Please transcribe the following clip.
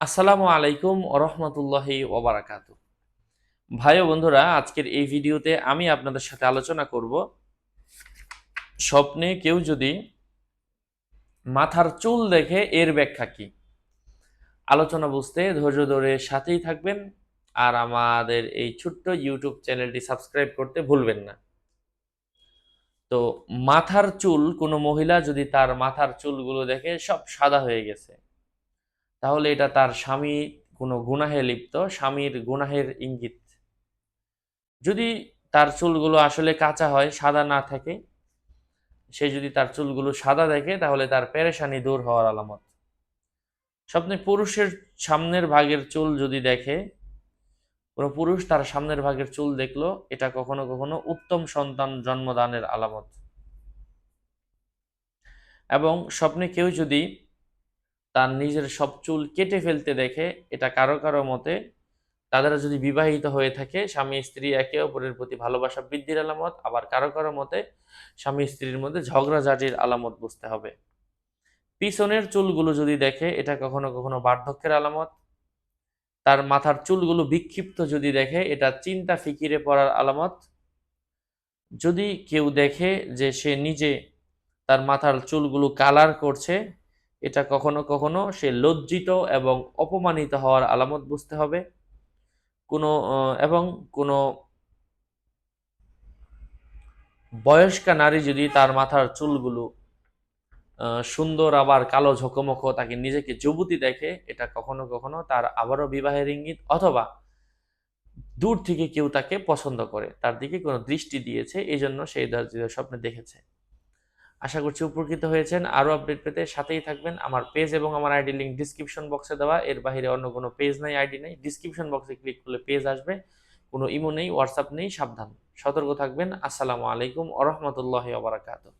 আসসালামু আলাইকুম ওরহমতুল্লাহি ওবারাকাতু। ভাই বন্ধুরা, আজকের এই ভিডিওতে আমি আপনাদের সাথে আলোচনা করব স্বপ্নে কেউ যদি মাথার চুল দেখে এর ব্যাখ্যা কি? আলোচনা বুঝতে ধৈর্য ধরে সাথেই থাকবেন আর আমাদের এই ছোট্ট ইউটিউব চ্যানেলটি সাবস্ক্রাইব করতে ভুলবেন না। তো মাথার চুল, কোনো মহিলা যদি তার মাথার চুলগুলো দেখে সব সাদা হয়ে গেছে তাহলে এটা তার স্বামী কোনো গুনাহে লিপ্ত, স্বামীর গুনাহের ইঙ্গিত। যদি তার চুলগুলো আসলে কাঁচা হয়, সাদা না থাকে, সে যদি তার চুলগুলো সাদা দেখে, তাহলে তার পেরেশানি দূর হওয়ার আলামত। স্বপ্নে পুরুষের সামনের ভাগের চুল যদি দেখে, কোনো পুরুষ তার সামনের ভাগের চুল দেখল, এটা কখনো কখনো উত্তম সন্তান জন্মদানের আলামত। এবং স্বপ্নে কেউ যদি তার নিজের সব চুল কেটে ফেলতে দেখে এটা কারও কারও মতে তাদের যদি বিবাহিত হয়ে থাকে, স্বামী স্ত্রী একে অপরের প্রতি ভালোবাসা বৃদ্ধির আলামত, আবার কারও কারও মতে স্বামী স্ত্রীর মধ্যে ঝগড়াঝাটির আলামত বুঝতে হবে। পিছনের চুলগুলো যদি দেখে, এটা কখনো কখনো বার্ধক্যের আলামত। তার মাথার চুলগুলো বিক্ষিপ্ত যদি দেখে, এটা চিন্তা ফিকিরে পড়ার আলামত। যদি কেউ দেখে যে সে নিজে তার মাথার চুলগুলো কালার করছে এটা কখনো কখনো সে লজ্জিত এবং অপমানিত হওয়ার আলামত বুঝতে হবে। কোনো এবং কোনো বয়স্কা নারী যদি তার মাথার চুলগুলো সুন্দর আবার কালো ঝকমকো তাকে নিজেকে যুবতী দেখে, এটা কখনো কখনো তার আবারও বিবাহের ইঙ্গিত অথবা দূর থেকে কেউ তাকে পছন্দ করে, তার দিকে কোনো দৃষ্টি দিয়েছে এই জন্য সেই দার্জিলিং স্বপ্নে দেখেছে। আশা করছি উপকৃত হয়েছেন। আরও আপডেট পেতে সাথেই থাকবেন আমার পেজ এবং আমার আইডি লিঙ্ক ডিসক্রিপশন বক্সে দেওয়া। এর বাইরে অন্য কোনো পেজ নাই আইডি নেই। ডিসক্রিপশন বক্সে ক্লিক করলে পেজ আসবে। কোনো ইমো নেই হোয়াটসঅ্যাপ নেই, সাবধান। সতর্ক থাকবেন। আসসালামু আলাইকুম আরহামতুল্লাহ রহমতুল্লাহ বারাকাতুহ।